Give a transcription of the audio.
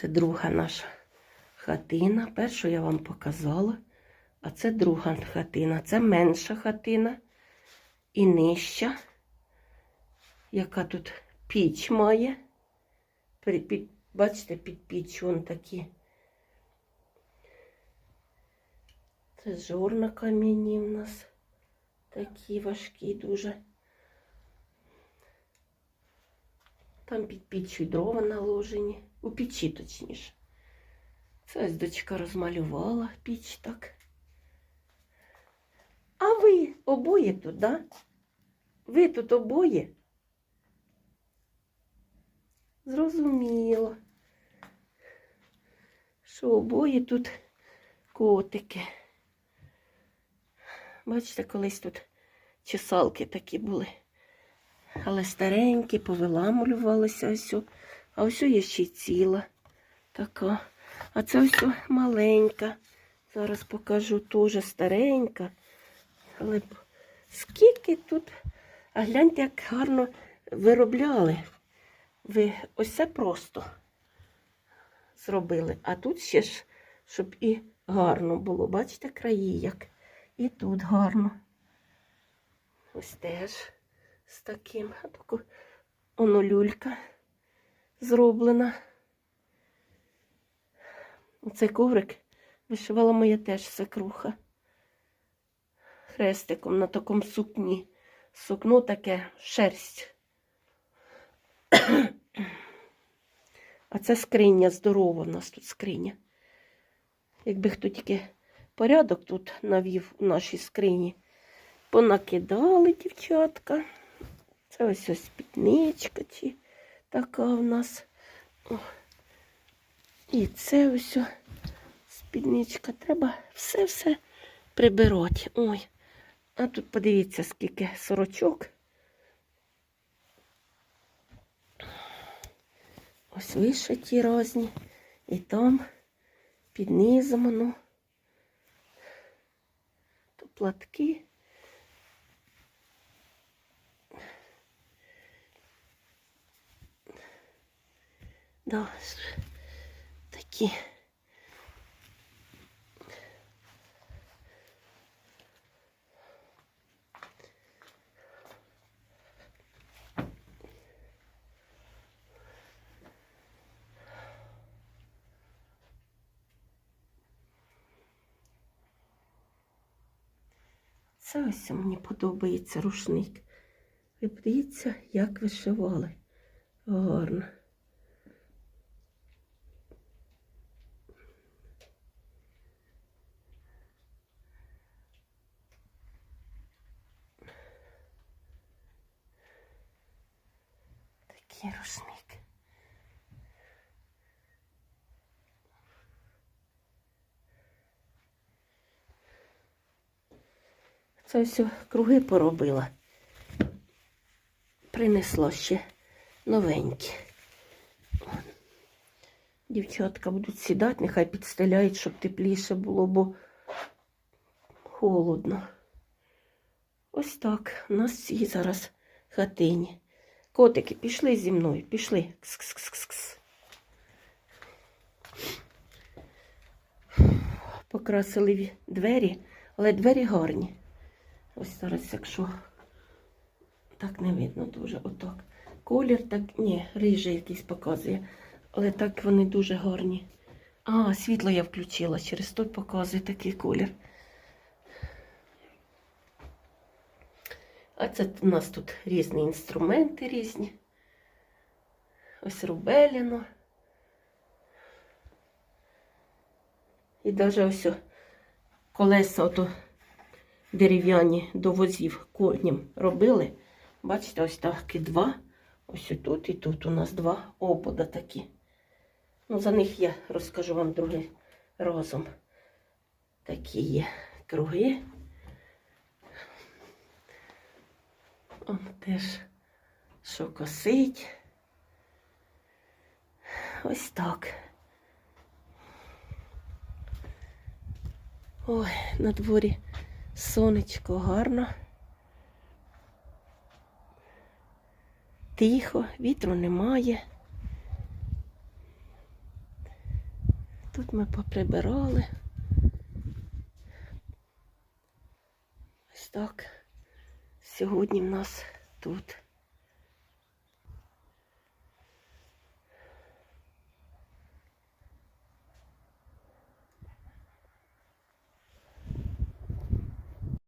Це друга наша хатина. Першу я вам показала. А це друга хатина. Це менша хатина і нижча, яка тут піч має. Бачите, під піч вон такі. Це жорна камінні в нас. Такі важкі дуже. Там під піччю дрова наложені. У печі, точніше. Це ось дочка розмалювала піч так. А ви обоє тут, да? Ви тут обоє? Зрозуміло, що обоє тут котики. Бачите, колись тут чесалки такі були. Але старенькі, повиламулювалися ось. А ось є ще й ціла така. А це ось маленька. Зараз покажу теж старенька. Але скільки тут, а гляньте, як гарно виробляли. Ви ось це просто зробили. А тут ще ж, щоб і гарно було. Бачите, краї як. І тут гарно. Ось теж з таким. А люлька зроблена. Оцей коврик вишивала моя теж свекруха. Хрестиком на такому сукні. Сукно таке шерсть. А це скриня здорова в нас тут скриня. Якби хто тільки порядок тут навів у нашій скрині. Понакидали дівчатка. Це ось ось спідничка чи така в нас. О. І це ось о спідничка. Треба все-все прибирати. Ой. А тут подивіться, скільки сорочок. Ось вишиті різні. І там під низом воно. То платки. Да, такі. Це ось мені подобається рушник. Ви подивіться, як вишивали. Гарно. Такий рушник. Це все круги поробила. Принесла ще новенькі. Дівчатка будуть сідати, нехай підстеляють, щоб тепліше було, бо холодно. Ось так. У нас всі зараз хатині. Котики, пішли зі мною, пішли. Кс-кс-кс-кс. Покрасили двері, але двері гарні. Ось зараз, якщо так не видно дуже отак. Колір так, ні, рижий якийсь показує. Але так вони дуже гарні. А, світло я включила, через то й показує такий колір. А це у нас тут різні інструменти різні. Ось рубеліно. І навіть ось колеса ото дерев'яні до возів коням робили. Бачите, ось такі два. Ось тут і тут у нас два обода такі. Ну, за них я розкажу вам другий разом. Такі є круги. Он теж що косить. Ось так. Ой, на дворі сонечко гарно. Тихо, вітру немає. Тут ми поприбирали. Ось так. Сьогодні в нас тут